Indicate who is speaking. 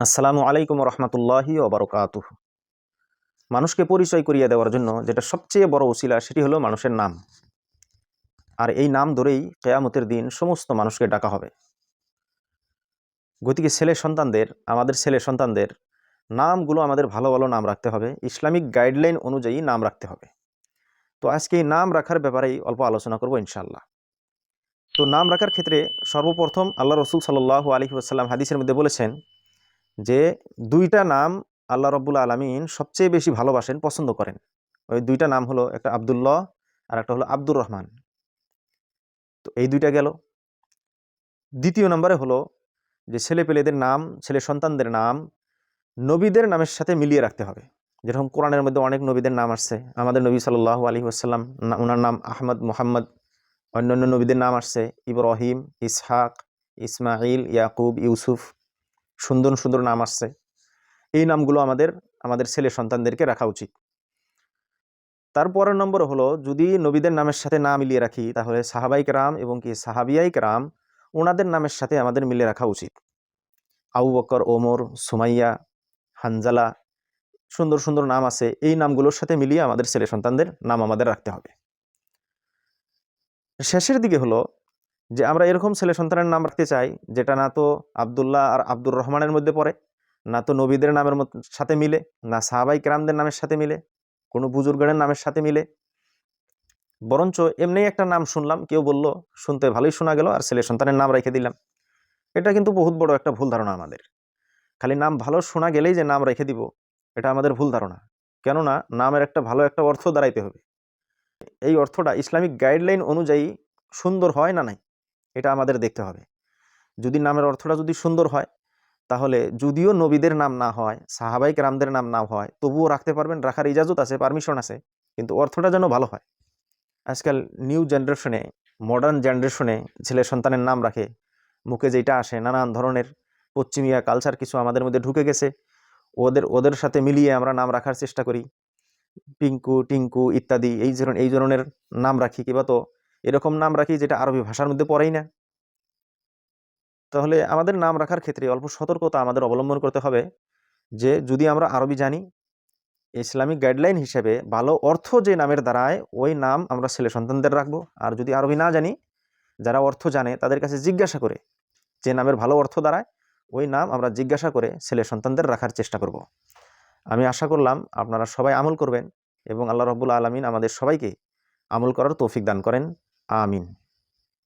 Speaker 1: আসসালামু আলাইকুম রহমতুল্লাহি ওবরকাত মানুষকে পরিচয় করিয়ে দেওয়ার জন্য যেটা সবচেয়ে বড় উসিলা সেটি হলো মানুষের নাম। আর এই নাম ধরেই কেয়ামতের দিন সমস্ত মানুষকে ডাকা হবে। গতিকে ছেলে সন্তানদের, আমাদের ছেলে সন্তানদের নামগুলো আমাদের ভালো ভালো নাম রাখতে হবে। ইসলামিক গাইডলাইন অনুযায়ী নাম রাখতে হবে। তো আজকে এই নাম রাখার ব্যাপারেই অল্প আলোচনা করব ইনশাল্লাহ তো নাম রাখার ক্ষেত্রে সর্বপ্রথম আল্লাহ রসুল সাল্লাহ আলী আসাল্লাম হাদিসের মধ্যে বলেছেন যে দুইটা নাম আল্লাহ রব্বুল আলমিন সবচেয়ে বেশি ভালোবাসেন, পছন্দ করেন। ওই দুইটা নাম হলো একটা আবদুল্লাহ আর একটা হলো আব্দুর রহমান। তো এই দুইটা গেল। দ্বিতীয় নম্বরে হলো যে ছেলে পেলেদের নাম, ছেলে সন্তানদের নাম নবীদের নামের সাথে মিলিয়ে রাখতে হবে। যেরকম কোরআনের মধ্যে অনেক নবীদের নাম আসছে। আমাদের নবী সাল্লাহ আলী আসাল্লাম ওনার নাম আহমদ, মোহাম্মদ, অন্যান্য নবীদের নাম আসছে। ইব্রাহিম, ইসহাক ইসমাইল ইয়াকুব, ইউসুফ। সুন্দর সুন্দর নাম আসছে। এই নামগুলো আমাদের আমাদের ছেলে সন্তানদেরকে রাখা উচিত। তারপরের নম্বর হলো, যদি নবীদের নামের সাথে না মিলিয়ে রাখি, তাহলে সাহাবাইক রাম এবং কি সাহাবিয়াইক রাম ওনাদের নামের সাথে আমাদের মিলে রাখা উচিত। আউ বকর, ওমর, সুমাইয়া, হানজালা, সুন্দর সুন্দর নাম আছে। এই নামগুলোর সাথে মিলিয়ে আমাদের ছেলে সন্তানদের নাম আমাদের রাখতে হবে। শেষের দিকে হলো যে আমরা এরকম ছেলে সন্তানের নাম রাখতে চাই, যেটা না তো আবদুল্লাহ আর আব্দুর রহমানের মধ্যে পড়ে, না তো নবীদের নামের সাথে মিলে, না সাহাবাই কেরামদের নামের সাথে মিলে, কোনো বুজুর্গের নামের সাথে মিলে। বরঞ্চ এমনি একটা নাম শুনলাম, কেউ বলল, শুনতে ভালোই শোনা গেল আর ছেলে সন্তানের নাম রেখে দিলাম। এটা কিন্তু বহুত বড় একটা ভুল ধারণা আমাদের। খালি নাম ভালো শোনা গেলেই যে নাম রেখে দিব, এটা আমাদের ভুল ধারণা। কেননা নামের একটা ভালো একটা অর্থ দাঁড়াইতে হবে। এই অর্থটা ইসলামিক গাইডলাইন অনুযায়ী সুন্দর হয় না নাই? এটা আমাদের দেখতে হবে। যদি নামের অর্থটা যদি সুন্দর হয়, তাহলে যদিও নবীদের নাম না হয় সাহাবাইক রামদের নাম না হয়, তবুও রাখতে পারবেন, রাখার ইজাজত আছে পারমিশন আছে, কিন্তু অর্থটা যেন ভালো হয়। আজকাল নিউ জেনারেশনে মডার্ন জেনারেশনে ছেলে সন্তানের নাম রাখে, মুখে যেটা আসে, নানান ধরনের পশ্চিমিয়া কালচার কিছু আমাদের মধ্যে ঢুকে গেছে, ওদের ওদের সাথে মিলিয়ে আমরা নাম রাখার চেষ্টা করি। পিঙ্কু, টিঙ্কু ইত্যাদি, এই ধরনের এই ধরনের নাম রাখি, কিবা তো এরকম নাম রাখি যেটা আরবি ভাষার মধ্যে পড়েই না। তাহলে আমাদের নাম রাখার ক্ষেত্রে অল্প সতর্কতা আমাদের অবলম্বন করতে হবে যে, যদি আমরা আরবি জানি, ইসলামিক গাইডলাইন হিসেবে ভালো অর্থ যে নামের দ্বারায় ওই নাম আমরা ছেলে সন্তানদের রাখব। আর যদি আরবি না জানি, যারা অর্থ জানে তাদের কাছে জিজ্ঞাসা করে যে নামের ভালো অর্থ দ্বারায় ওই নাম আমরা জিজ্ঞাসা করে ছেলে সন্তানদের রাখার চেষ্টা করব। আমি আশা করলাম আপনারা সবাই আমল করবেন এবং আল্লাহ রব্বুল আলমিন আমাদের সবাইকে আমল করার তৌফিক দান করেন। آمين.